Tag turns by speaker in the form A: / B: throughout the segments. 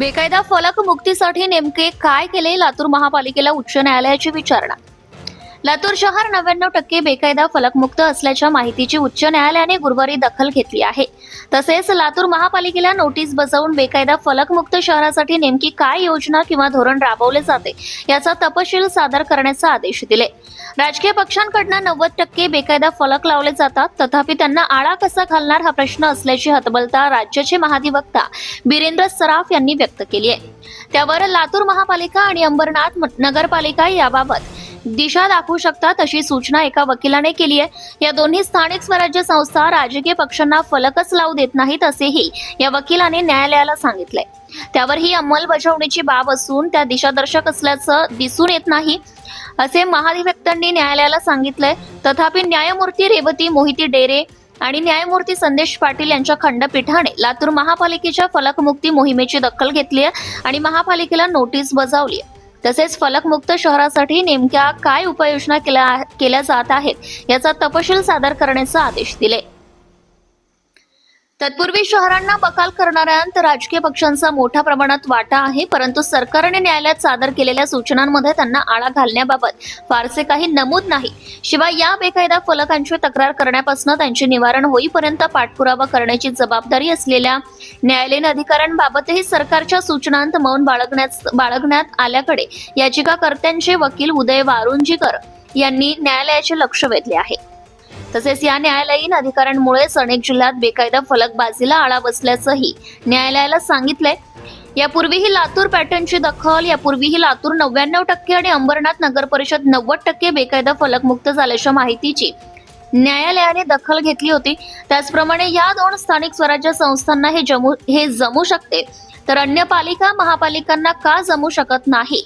A: बेकायदा फलक मुक्तीसाठी नेमके काय केले लातूर महापालिकेला उच्च न्यायालयाची विचारणा? लातूर शहर नव्याण्णव टक्के बेकायदा फलकमुक्त असल्याच्या माहितीची उच्च न्यायालयाने गुरुवारी दखल घेतली आहे. तसेच लातूर महापालिकेला नोटीस बजावून बेकायदा फलकमुक्त शहरासाठी नेमकी काय योजना किंवा धोरण राबवले जाते याचा तपशील सादर करण्याचा आदेश दिले. राजकीय पक्षांकडनं नव्वद टक्के बेकायदा फलक लावले जातात तथापि त्यांना आळा कसा घालणार हा प्रश्न असल्याची हतबलता राज्याचे महाधिवक्ता बिरेंद्र सराफ यांनी व्यक्त केली आहे. त्यावर लातूर महापालिका आणि अंबरनाथ नगरपालिका याबाबत दिशा दाखवू शकतात अशी सूचना एका वकिलाने केली आहे. या दोन्ही स्थानिक स्वराज्य संस्था राजकीय पक्षांना फलकच लावू देत नाहीत असेही या वकिलाने न्यायालयाला सांगितलंय. त्यावर ही अंमलबजावणीची बाब असून त्या दिशादर्शक असल्याचं दिसून येत नाही असे महाधिवक्त्यांनी न्यायालयाला सांगितलंय. तथापि न्यायमूर्ती रेवती मोहिती डेरे आणि न्यायमूर्ती संदेश पाटील यांच्या खंडपीठाने लातूर महापालिकेच्या फलकमुक्ती मोहिमेची दखल घेतली आहे आणि महापालिकेला नोटीस बजावली आहे. तसेच फलकमुक्त शहरासाठी नेमक्या काय उपाययोजना केल्या केल्या जात आहेत याचा तपशील सादर करण्याचे आदेश दिले. तत्पूर्वी शहरांना बकाल करणाऱ्यांत राजकीय पक्षांचा मोठ्या प्रमाणात वाटा आहे परंतु सरकारने न्यायालयात सादर केलेल्या सूचनांमध्ये त्यांना आळा घालण्याबाबत फारसे काही नमूद नाही. शिवाय या बेकायदा फलकांची तक्रार करण्यापासून त्यांचे निवारण होईपर्यंत पाठपुरावा करण्याची जबाबदारी असलेल्या न्यायालयीन अधिकाऱ्यांबाबतही सरकारच्या सूचनांत मौन बाळगण्यात बाळगण्यात आल्याकडे याचिकाकर्त्यांचे वकील उदय वारुंजीकर यांनी न्यायालयाचे लक्ष वेधले आहे. तसेच या न्यायालयीन अधिकाऱ्यांमुळेच अनेक जिल्ह्यात बेकायदा फलकबाजीला आळा बसल्याचंही न्यायालयाला सांगितलंय. यापूर्वीही लातूर पॅटर्नची दखल यापूर्वीही लातूर नव्याण्णव टक्के आणि अंबरनाथ नगर परिषद नव्वद टक्के बेकायदा फलकमुक्त झाल्याच्या माहितीची न्यायालयाने दखल घेतली होती. त्याचप्रमाणे या दोन स्थानिक स्वराज्य संस्थांना हे जमू हे जमू शकते. तर अन्य पालिका महापालिकांना का जमू शकत नाही?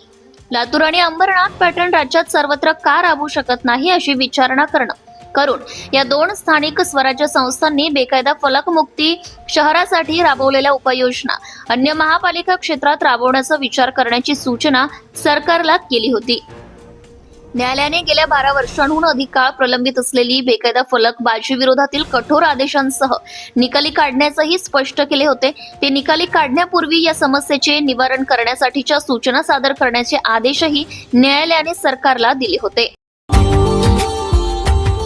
A: लातूर आणि अंबरनाथ पॅटर्न राज्यात सर्वत्र का राबू शकत नाही अशी विचारणा करणं? करून या दोन स्थानिक स्वराज्य संस्थांनी बेकायदा फलकमुक्ती शहरासाठी राबवलेल्या उपाययोजना अन्य महापालिका क्षेत्रात राबवण्याचा विचार करण्याची सूचना सरकारला केली होती. न्यायालयाने गेल्या बारा वर्षांहून अधिक काळ प्रलंबित असलेली बेकायदा फलकबाजी विरोधातील कठोर आदेशांसह निकाली काढण्याचंही स्पष्ट केले होते. ते निकाली काढण्यापूर्वी या समस्येचे निवारण करण्यासाठीच्या सूचना सादर करण्याचे आदेशही न्यायालयाने सरकारला दिले होते.